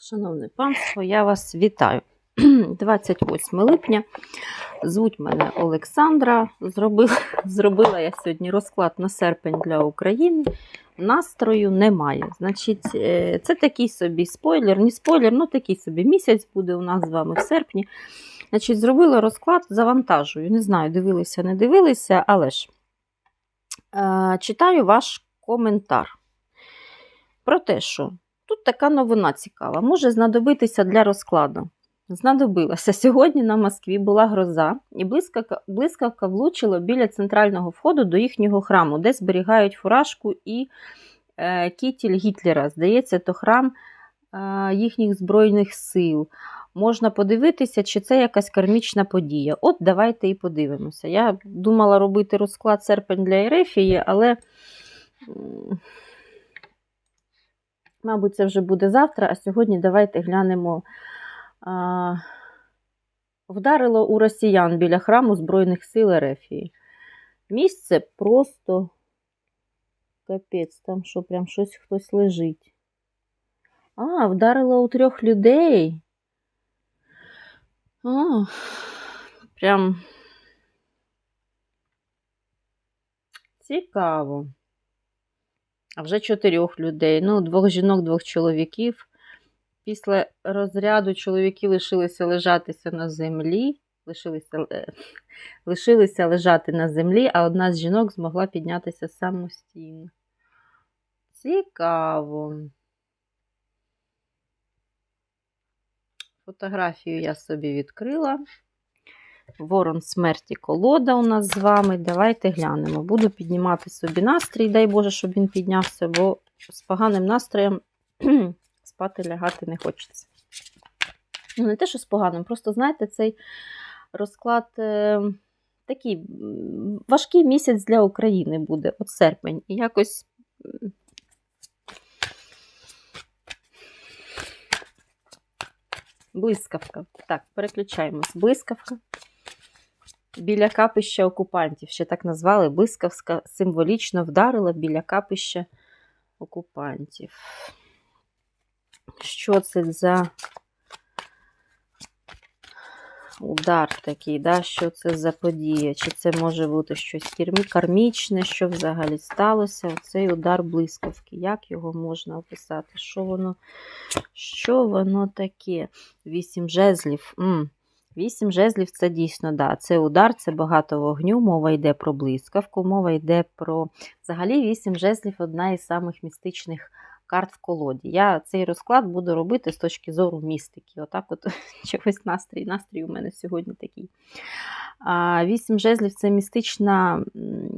Шановне панство, я вас вітаю. 28 липня. Звуть мене Олександра. Зробила, зробила я сьогодні розклад на серпень для України. Настрою немає. Значить, е, це такий собі спойлер, не спойлер, ну такий собі місяць буде у нас з вами в серпні. Значить, зробила розклад, завантажую. Не знаю, дивилися, не дивилися, але ж е, читаю ваш коментар про те, що тут така новина цікава. Може знадобитися для розкладу. Знадобилася. Сьогодні на Москві була гроза, і блискавка, влучила біля центрального входу до їхнього храму, де зберігають фуражку і е, кітіль Гітлера. Здається, то храм е, їхніх Збройних сил. Можна подивитися, чи це якась кармічна подія. От давайте і подивимося. Я думала робити розклад серпень для Ерефії, але. Мабуть, це вже буде завтра, а сьогодні давайте глянемо. А, вдарило у росіян біля храму Збройних сил Ерефії. Місце просто капець, там що, прям щось хтось лежить. А, вдарило у трьох людей. А, прям цікаво. А вже чотирьох людей. Ну, двох жінок, двох чоловіків. Після розряду чоловіки лишилися лежатися на землі, лишилися, е, лишилися лежати на землі, а одна з жінок змогла піднятися самостійно. Цікаво. Фотографію я собі відкрила. Ворон смерті колода у нас з вами. Давайте глянемо. Буду піднімати собі настрій, дай Боже, щоб він піднявся, бо з поганим настроєм спати лягати не хочеться. Ну, не те, що з поганим, просто, знаєте, цей розклад е, такий важкий місяць для України буде, от серпень. І якось. Блискавка. Так, переключаємось. Блискавка. Біля капища окупантів. Ще так назвали. Блискавка символічно вдарила біля капища окупантів. Що це за удар такий, да? що це за подія? Чи це може бути щось кармічне, що взагалі сталося? Оцей удар блискавки. Як його можна описати? Що воно, що воно таке? Вісім жезлів. М. Вісім жезлів це дійсно, да. Це удар, це багато вогню, мова йде про блискавку, мова йде про. Взагалі, вісім жезлів одна із самих містичних карт в колоді. Я цей розклад буду робити з точки зору містики. Отак от чогось настрій. Настрій у мене сьогодні такий. Вісім жезлів це містична,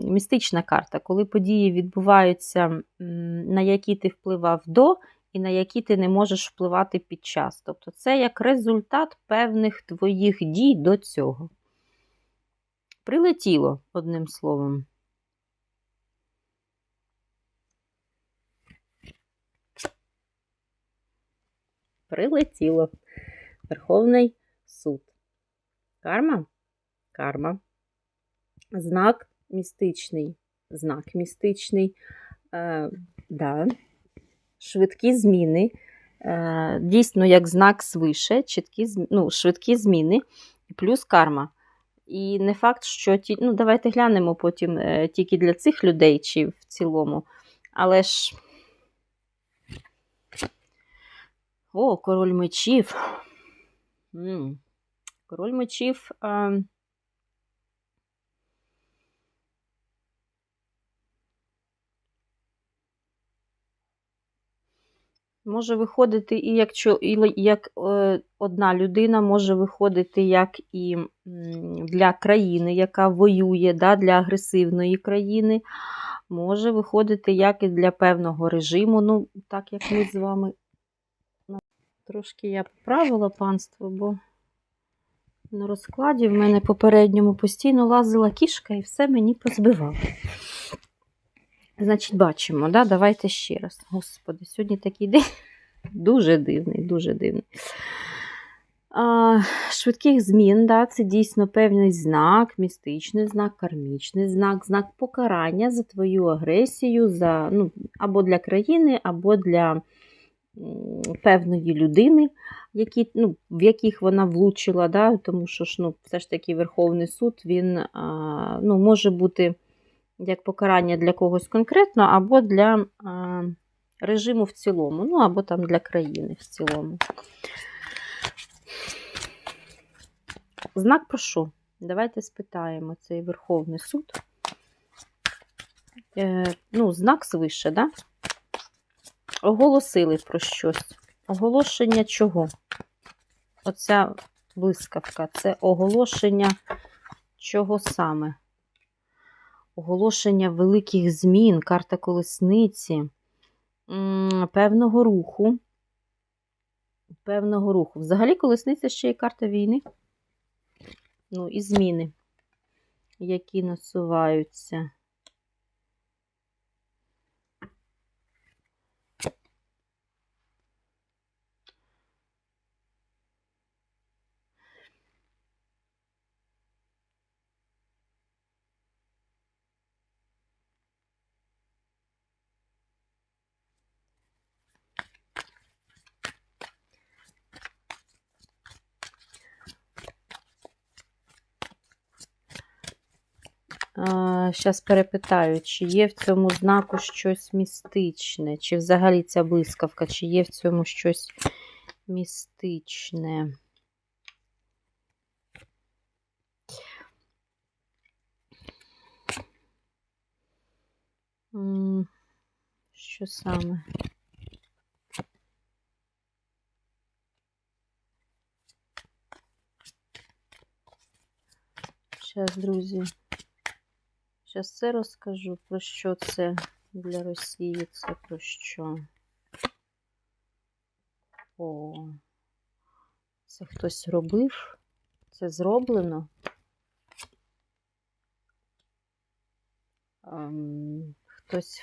містична карта, коли події відбуваються, на які ти впливав до, і на які ти не можеш впливати під час. Тобто це як результат певних твоїх дій до цього. Прилетіло, одним словом. Прилетіло. Верховний суд. Карма? Карма. Знак містичний. Знак містичний. Е, да. Швидкі зміни. Е, дійсно, як знак свише, чіткі, ну, швидкі зміни, плюс карма. І не факт, що ті, ну, давайте глянемо потім е, тільки для цих людей чи в цілому. Але ж. О, король мечів. Король мечів. А... Може виходити і як, як е, одна людина, може виходити як і для країни, яка воює, да, для агресивної країни. Може виходити як і для певного режиму. Ну, так як ми з вами Трошки я поправила панство, бо на розкладі в мене попередньому постійно лазила кішка і все мені позбивало. Значить, бачимо, да? давайте ще раз. Господи, сьогодні такий день дуже дивний, дуже дивний. А, швидких змін, да, це дійсно певний знак, містичний знак, кармічний знак, знак покарання за твою агресію, за, ну, або для країни, або для певної людини, які, ну, в яких вона влучила, да, тому що ж, ну, все ж таки Верховний суд він а, ну, може бути як покарання для когось конкретно, або для а, режиму в цілому, ну, або там для країни в цілому. Знак про що? Давайте спитаємо цей Верховний суд. Е, ну, знак свише, да? Оголосили про щось. Оголошення чого? Оця блискавка це оголошення чого саме? Оголошення великих змін, карта колесниці, певного руху. Певного руху. Взагалі, колесниця ще є карта війни. Ну, і зміни, які насуваються. Зараз перепитаю, чи є в цьому знаку щось містичне, чи взагалі ця блискавка, чи є в цьому щось містичне. Що саме? Зараз, друзі. Зараз все розкажу, про що це для Росії, це про що. О, це хтось робив, це зроблено. Ем, хтось,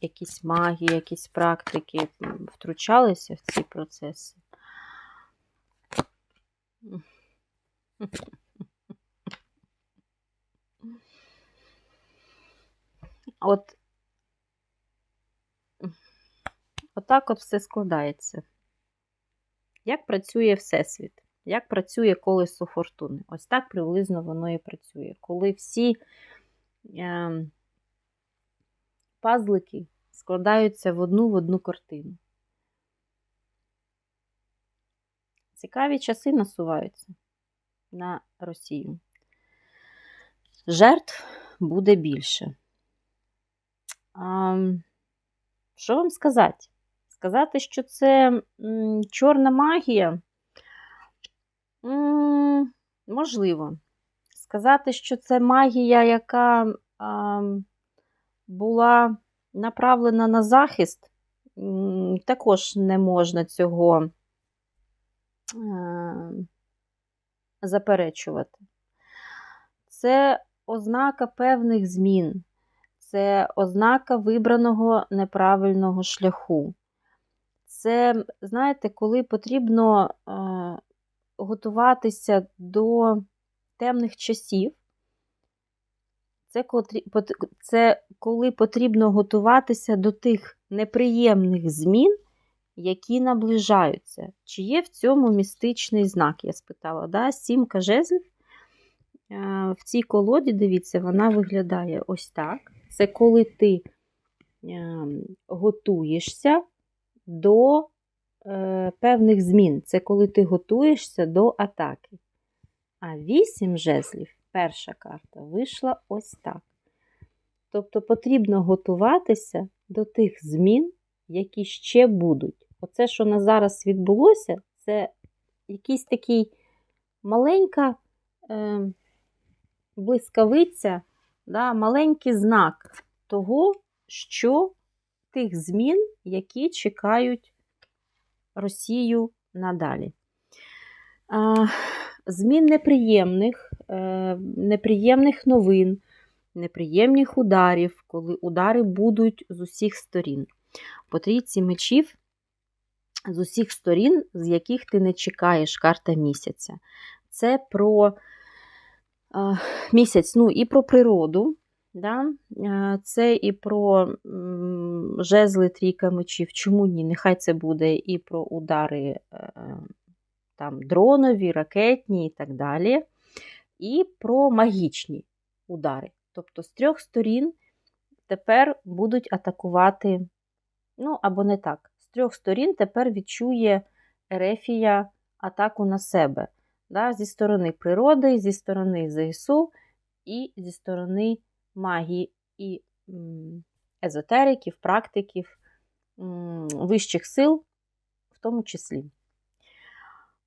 якісь магії, якісь практики втручалися в ці процеси. От отак от все складається. Як працює Всесвіт? Як працює колесо фортуни? Ось так приблизно воно і працює. Коли всі е, пазлики складаються в одну в одну картину. Цікаві часи насуваються на Росію. Жертв буде більше. А, що вам сказати? Сказати, що це м, чорна магія? М, можливо. Сказати, що це магія, яка а, була направлена на захист, м, також не можна цього е, заперечувати. Це ознака певних змін це ознака вибраного неправильного шляху. Це, знаєте, коли потрібно е, готуватися до темних часів, це, це коли потрібно готуватися до тих неприємних змін, які наближаються. Чи є в цьому містичний знак? Я спитала. Да? Сімка жезлів. Е, в цій колоді, дивіться, вона виглядає ось так. Це коли ти е, готуєшся до е, певних змін. Це коли ти готуєшся до атаки. А вісім жезлів, перша карта, вийшла ось так. Тобто потрібно готуватися до тих змін, які ще будуть. Оце, що на зараз відбулося, це якийсь такий маленька е, блискавиця да, маленький знак того, що тих змін, які чекають Росію надалі. Змін неприємних, е, неприємних новин, неприємних ударів, коли удари будуть з усіх сторін. По трійці мечів з усіх сторін, з яких ти не чекаєш карта місяця. Це про місяць, ну і про природу, Да? Це і про жезли трійка мечів. Чому ні? Нехай це буде і про удари е, там, дронові, ракетні і так далі. І про магічні удари. Тобто з трьох сторін тепер будуть атакувати, ну або не так. З трьох сторін тепер відчує Ерефія атаку на себе. Да? Зі сторони природи, зі сторони ЗСУ і зі сторони магії і езотериків, практиків, вищих сил, в тому числі.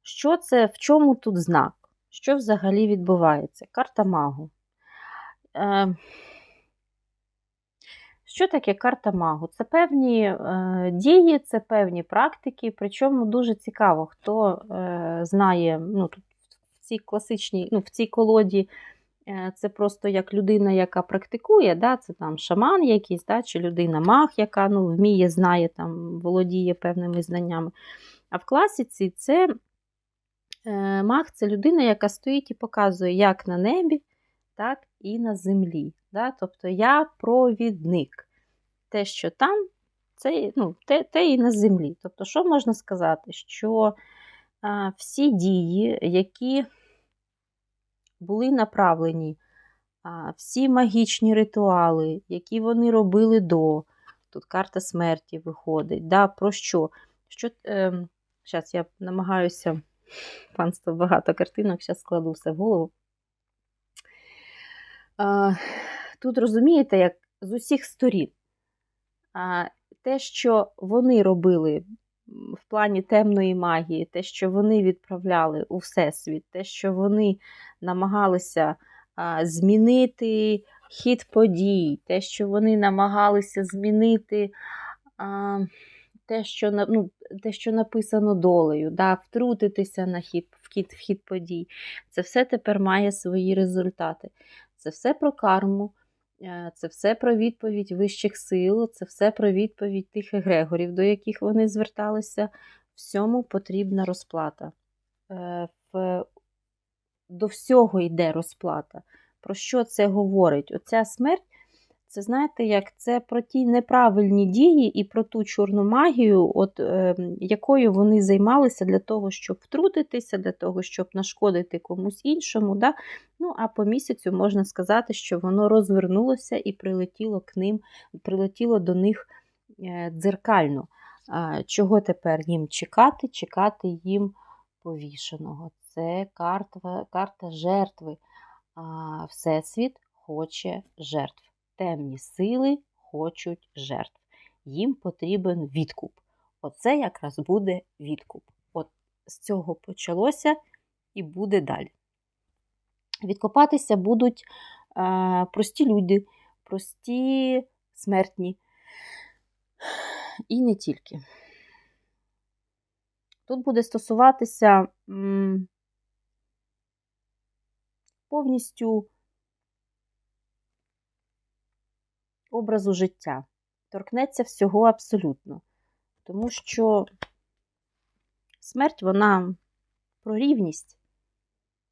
Що це, в чому тут знак? Що взагалі відбувається? Карта магу. Е, що таке карта магу? Це певні е, дії, це певні практики, причому дуже цікаво, хто е, знає ну, тут цій класичній, ну, в цій колоді е, це просто як людина, яка практикує, да, це там шаман якийсь, да, чи людина-маг, яка ну, вміє, знає, там, володіє певними знаннями. А в класиці це е, маг це людина, яка стоїть і показує, як на небі, так і на землі. Да? Тобто я провідник. Те, що там, це ну, те, те і на землі. Тобто, що можна сказати? Що всі дії, які були направлені, всі магічні ритуали, які вони робили до, тут карта смерті виходить. Да? Про що? що е, Зараз я намагаюся, панство багато картинок, зараз складу все в голову. Тут розумієте, як з усіх сторін. Те, що вони робили в плані темної магії, те, що вони відправляли у Всесвіт, те, що вони намагалися змінити хід подій, те, що вони намагалися змінити те, що ну, те, що написано долею, да, втрутитися на хід, в хід, подій, це все тепер має свої результати. Це все про карму, це все про відповідь вищих сил, це все про відповідь тих егрегорів, до яких вони зверталися. Всьому потрібна розплата. Е, до всього йде розплата. Про що це говорить? Оця смерть це знаєте, як це про ті неправильні дії і про ту чорну магію, от, е, якою вони займалися для того, щоб втрутитися, для того, щоб нашкодити комусь іншому. Да? Ну, А по місяцю можна сказати, що воно розвернулося і прилетіло к ним, прилетіло до них е, дзеркально. Чого тепер їм чекати? Чекати їм повішеного. Це карта, карта жертви. Всесвіт хоче жертв темні сили хочуть жертв. Їм потрібен відкуп. Оце якраз буде відкуп. От з цього почалося і буде далі. Відкопатися будуть е, прості люди, прості смертні. І не тільки. Тут буде стосуватися м, повністю образу життя, торкнеться всього абсолютно. Тому що смерть, вона про рівність.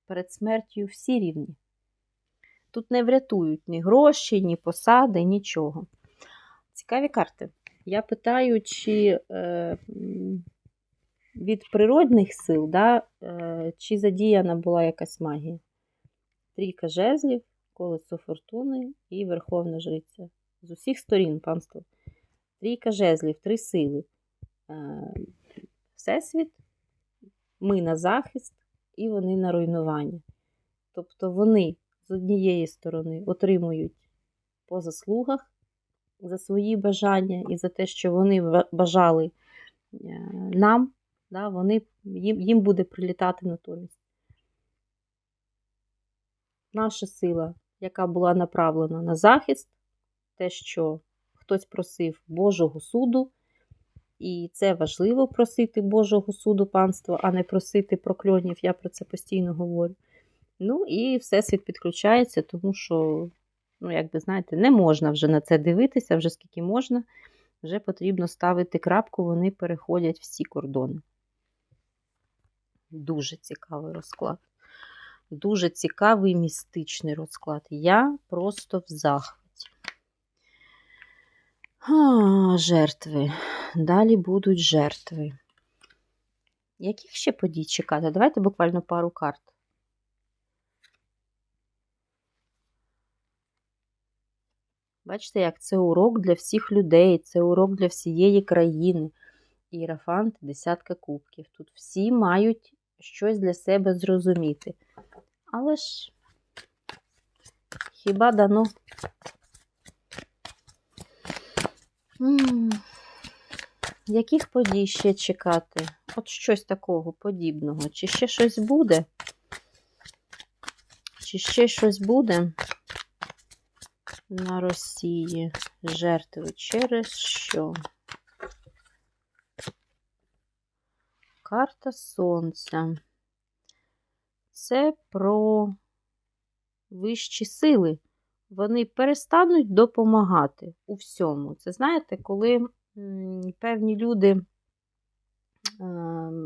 Перед смертю всі рівні. Тут не врятують ні гроші, ні посади, нічого. Цікаві карти. Я питаю, чи е, від природних сил, да, е, чи задіяна була якась магія. Трійка жезлів, колесо фортуни і Верховна Жриця з усіх сторін панство. Трійка жезлів, три сили. Е, Всесвіт, ми на захист і вони на руйнування. Тобто вони з однієї сторони отримують по заслугах за свої бажання і за те, що вони бажали е, нам, да, вони, їм, їм буде прилітати натомість. Наша сила, яка була направлена на захист, те, що хтось просив Божого суду, і це важливо просити Божого суду панства, а не просити прокльонів, я про це постійно говорю. Ну і Всесвіт підключається, тому що, ну, як би знаєте, не можна вже на це дивитися, вже скільки можна, вже потрібно ставити крапку, вони переходять всі кордони. Дуже цікавий розклад. Дуже цікавий містичний розклад. Я просто в захваті. А, жертви. Далі будуть жертви. Яких ще подій чекати? Давайте буквально пару карт. Бачите, як це урок для всіх людей, це урок для всієї країни. Іерафант, десятка кубків. Тут всі мають щось для себе зрозуміти. Але ж хіба дано? Яких подій ще чекати? От щось такого подібного. Чи ще щось буде? Чи ще щось буде на Росії? Жертви через що? Карта Сонця. Це про вищі сили. Вони перестануть допомагати у всьому. Це знаєте, коли певні люди е,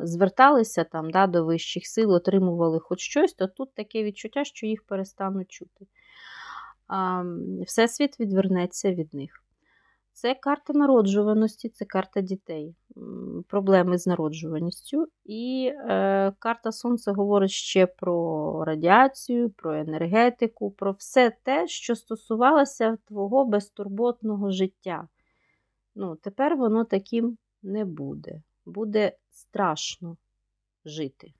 зверталися там, да, до вищих сил, отримували хоч щось, то тут таке відчуття, що їх перестануть чути. Всесвіт відвернеться від них. Це карта народжуваності, це карта дітей, проблеми з народжуваністю. І е, карта Сонця говорить ще про радіацію, про енергетику, про все те, що стосувалося твого безтурботного життя. Ну, тепер воно таким не буде. Буде страшно жити.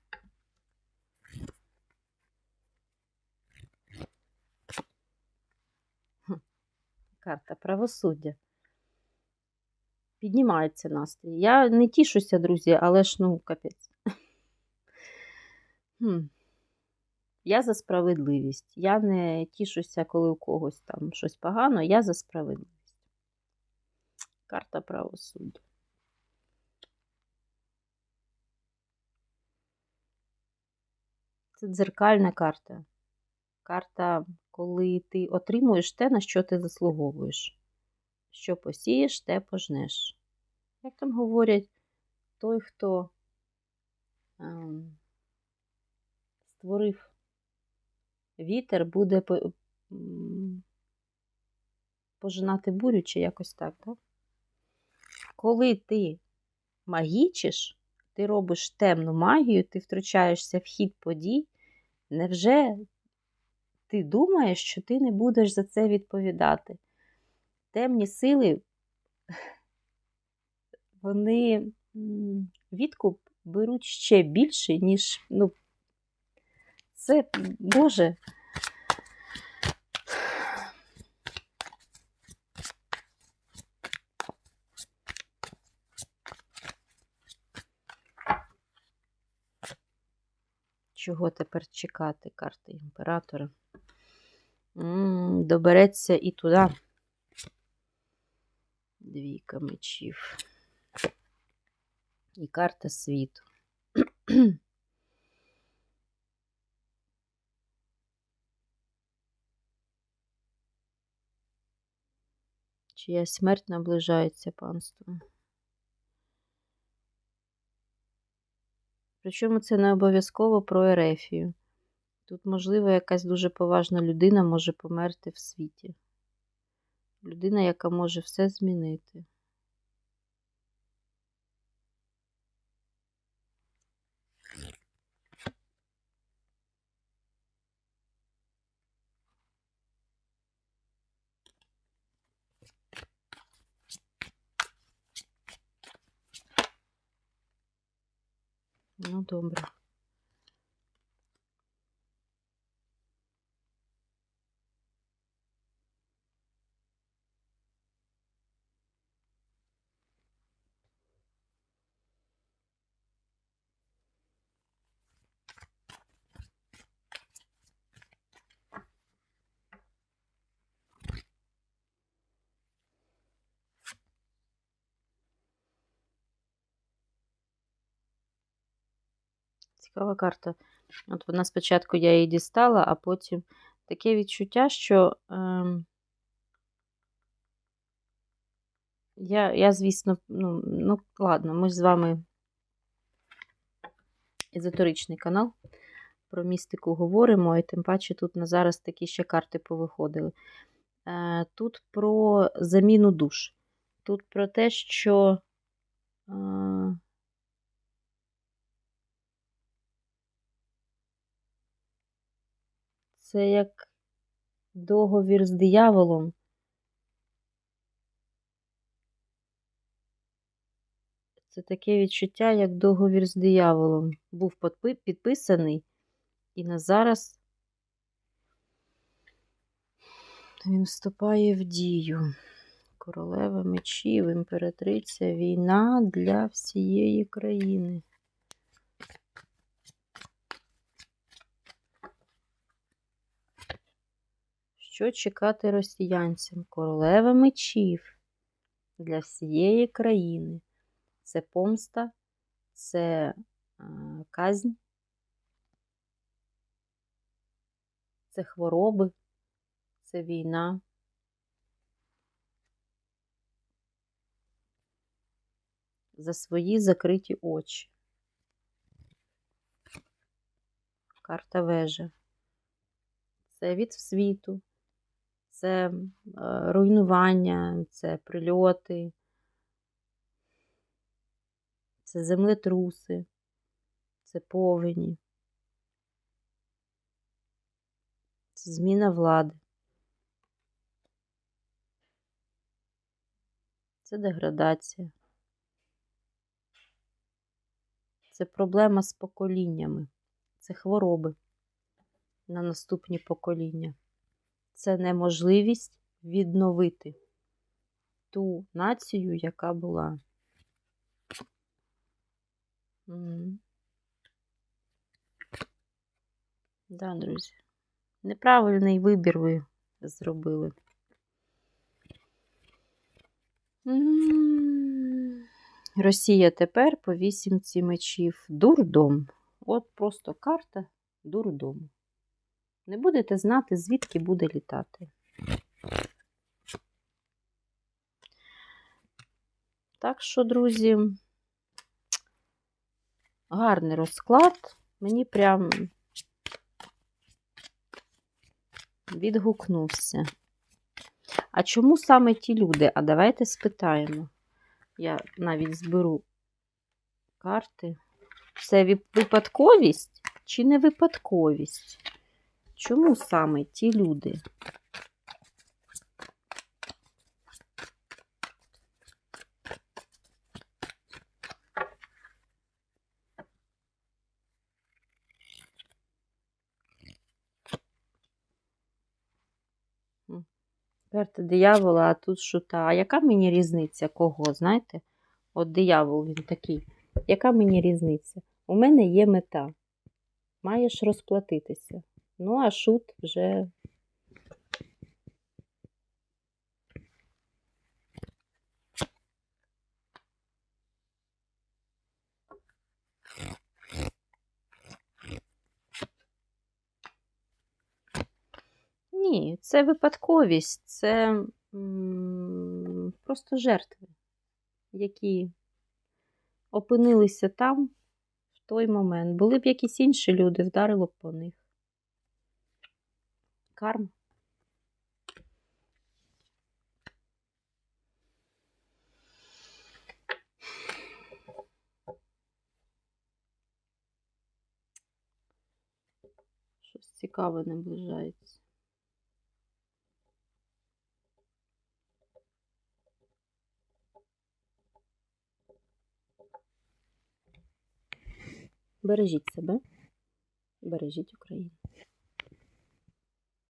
Карта правосуддя. Піднімається настрій. Я не тішуся, друзі, але ж ну капець. Хм. Я за справедливість. Я не тішуся, коли у когось там щось погано, я за справедливість. Карта правосуддя. Це дзеркальна карта. Карта, коли ти отримуєш те, на що ти заслуговуєш. Що посієш, те пожнеш. Як там говорять, той, хто ем, створив вітер, буде пожинати бурю, чи якось так, так? Коли ти магічиш, ти робиш темну магію, ти втручаєшся в хід подій, невже ти думаєш, що ти не будеш за це відповідати? Темні сили, вони відкуп беруть ще більше, ніж, ну, це, Боже. Чого тепер чекати карти імператора? М, Добереться і туди. Двійка мечів. І карта світу. Чия смерть наближається панство. Причому це не обов'язково про Ерефію. Тут, можливо, якась дуже поважна людина може померти в світі. Людина, яка може все змінити. Ну, добре. Цікава карта. От вона спочатку я її дістала, а потім таке відчуття, що ем, я, я, звісно, ну, ну, ладно, ми з вами езотеричний канал. Про містику говоримо, і тим паче тут на зараз такі ще карти повиходили. Е, Тут про заміну душ. Тут про те, що це як договір з дияволом. Це таке відчуття, як договір з дияволом. Був підписаний, і на зараз він вступає в дію. Королева мечів, імператриця, війна для всієї країни. Що чекати росіянцям? Королева мечів для всієї країни. Це помста, це е, казнь, це хвороби, це війна. За свої закриті очі. Карта вежа. Це від світу, це е, руйнування, це прильоти, це землетруси, це повені, це зміна влади. Це деградація. Це проблема з поколіннями, це хвороби на наступні покоління. Це неможливість відновити ту націю, яка була. Угу. Да, друзі. Неправильний вибір ви зробили. Росія тепер по вісімці мечів. Дурдом. От просто карта дурдому. Не будете знати, звідки буде літати. Так що, друзі, гарний розклад. Мені прям відгукнувся. А чому саме ті люди? А давайте спитаємо. Я навіть зберу карти. Це випадковість чи не випадковість? Чому саме ті люди? Карта диявола, а тут шута. А яка мені різниця кого, знаєте? От диявол він такий. Яка мені різниця? У мене є мета. Маєш розплатитися. Ну, а шут вже. Ні, це випадковість, це просто жертви, які опинилися там в той момент. Були б якісь інші люди, вдарило б по них. Карма. Щось цікаве наближається. Бережіть себе, бережіть Україну.